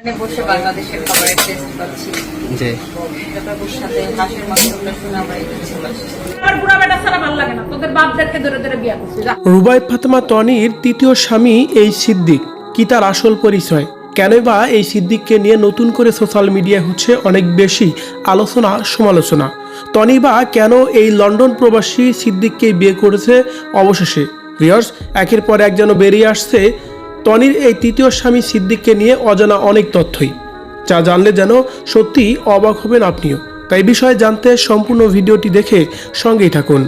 এখানে বসে বাংলাদেশের খাবারের টেস্ট পাচ্ছি। জি। ব্যাপারগুলোর সাথে হাঁসের মাংসটা শুনে আমার একটু ভালো লাগছে আমার বুড়া বেটা ছাড়া ভালো লাগে না। তোদের বাপদেরকে ধরে ধরে বিয়া করছি যা। ফাতেমা তনির তৃতীয় স্বামী এই সিদ্দিক কি তার আসল পরিচয়? কেন বা এই সিদ্দিককে নিয়ে নতুন করে সোশ্যাল মিডিয়ায় হচ্ছে অনেক বেশি আলোচনা সমালোচনা। তনি বা কেন এই লন্ডন প্রবাসী সিদ্দিককে বিয়ে করেছে? অবশেষে। রিয়ার্স একের পর এক যেন বেরিয়ে আসছে তনির এই তৃতীয় স্বামী সিদ্দিককে নিয়ে অজানা অনেক তথ্যই, যা জানলে যেন সত্যি অবাক হবেন আপনিও। তাই বিষয়ে জানতে সম্পূর্ণ ভিডিওটি দেখে সঙ্গেই থাকুন।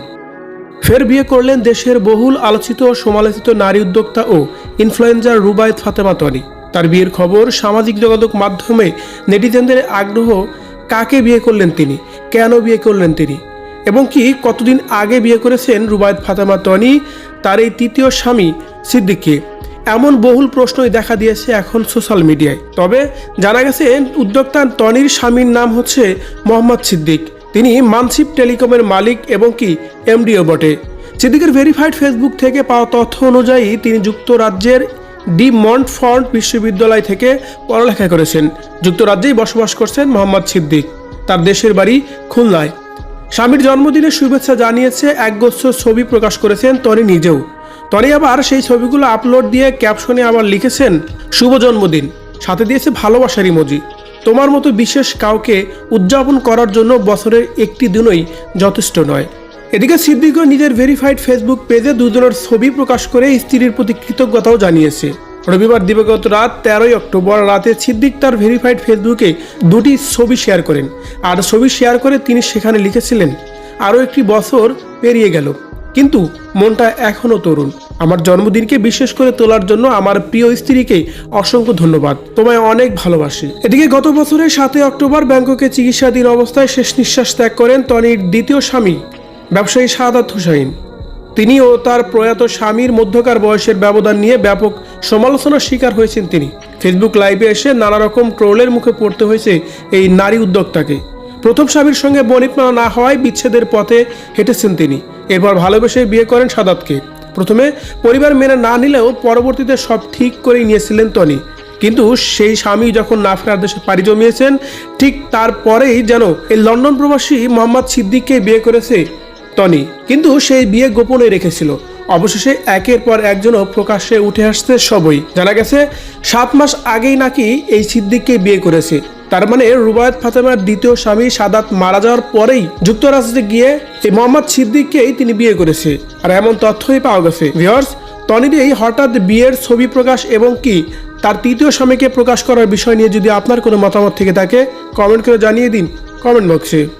ফের বিয়ে করলেন দেশের বহুল আলোচিত ও সমালোচিত নারী উদ্যোক্তা ও ইনফ্লুয়েঞ্জার রুবায়েত ফাতেমা তনি তার বিয়ের খবর সামাজিক যোগাযোগ মাধ্যমে নেটিজেনদের আগ্রহ কাকে বিয়ে করলেন তিনি, কেন বিয়ে করলেন তিনি, এবং কি কতদিন আগে বিয়ে করেছেন রুবায়ত ফাতেমা তনি তার এই তৃতীয় স্বামী সিদ্দিককে। এমন বহুল প্রশ্নই দেখা দিয়েছে এখন সোশ্যাল মিডিয়ায়। তবে জানা গেছে, উদ্যোক্তা তনির স্বামীর নাম হচ্ছে মোহাম্মদ সিদ্দিক। তিনি মানসিপ টেলিকমের মালিক এবং কি এমডিও বটে। সিদ্দিকের ভেরিফাইড ফেসবুক থেকে পাওয়া তথ্য অনুযায়ী তিনি যুক্তরাজ্যের ডি মন্ট ফন্ট বিশ্ববিদ্যালয় থেকে পড়ালেখা করেছেন। যুক্তরাজ্যেই বসবাস করছেন মোহাম্মদ সিদ্দিক। তার দেশের বাড়ি খুলনায়। স্বামীর জন্মদিনের শুভেচ্ছা জানিয়েছে একগোচ্ছ ছবি প্রকাশ করেছেন তনি নিজেও। তনি আবার সেই ছবিগুলো আপলোড দিয়ে ক্যাপশনে আবার লিখেছেন, শুভ জন্মদিন। সাথে দিয়েছে ভালোবাসার ইমোজি তোমার মতো বিশেষ কাউকে উদযাপন করার জন্য বছরের একটি দিনই যথেষ্ট নয়। এদিকে সিদ্দিকও নিজের ভেরিফাইড ফেসবুক পেজে দুজনের ছবি প্রকাশ করে স্ত্রীর প্রতি কৃতজ্ঞতাও জানিয়েছে। রবিবার দিবাগত রাত তেরোই অক্টোবর রাতে সিদ্দিক তার ভেরিফাইড ফেসবুকে দুটি ছবি শেয়ার করেন। আর ছবি শেয়ার করে তিনি সেখানে লিখেছিলেন, আরও একটি বছর পেরিয়ে গেল। কিন্তু মনটা এখনও তরুণ। আমার জন্মদিনকে বিশেষ করে তোলার জন্য আমার প্রিয় স্ত্রীকে অসংখ্য ধন্যবাদ। তোমায় অনেক ভালোবাসি। এদিকে গত বছরের সাতই অক্টোবর ব্যাংককে চিকিৎসাধীন অবস্থায় শেষ নিঃশ্বাস ত্যাগ করেন তনির দ্বিতীয় স্বামী, ব্যবসায়ী সাদাত হুসাইন। তিনি ও তার প্রয়াত স্বামীর মধ্যকার বয়সের ব্যবধান নিয়ে ব্যাপক সমালোচনার শিকার হয়েছেন তিনি। ফেসবুক লাইভে এসে নানা রকম ট্রোলের মুখে পড়তে হয়েছে এই নারী উদ্যোক্তাকে। প্রথম স্বামীর সঙ্গে বনিকমা না হওয়ায় বিচ্ছেদের পথে হেঁটেছেন তিনি। এরপর ভালোবেসে বিয়ে করেন সাদাতকে। প্রথমে পরিবার মেনে না নিলেও পরবর্তীতে সব ঠিক করেই নিয়েছিলেন তনি কিন্তু সেই স্বামী যখন না ফেরার দেশে পাড়ি জমিয়েছেন, ঠিক তারপরেই যেন এই লন্ডন প্রবাসী মোহাম্মদ সিদ্দিককে বিয়ে করেছে টনি। কিন্তু সেই বিয়ে গোপনে রেখেছিল। অবশেষে একের পর একজনও প্রকাশ্যে উঠে আসছে সবই। জানা গেছে, সাত মাস আগেই নাকি এই সিদ্দিককে বিয়ে করেছে। তার মানে রুবায়ত ফাতেমার দ্বিতীয় স্বামী সাদাত মারা যাওয়ার পরেই যুক্তরাষ্ট্রে গিয়ে এই মোহাম্মদ সিদ্দিককেই তিনি বিয়ে করেছে। আর এমন তথ্যই পাওয়া গেছে। ভিওর্স টনির এই হঠাৎ বিয়ের ছবি প্রকাশ এবং কি তার তৃতীয় স্বামীকে প্রকাশ করার বিষয় নিয়ে যদি আপনার কোনো মতামত থেকে থাকে কমেন্ট করে জানিয়ে দিন কমেন্ট বক্সে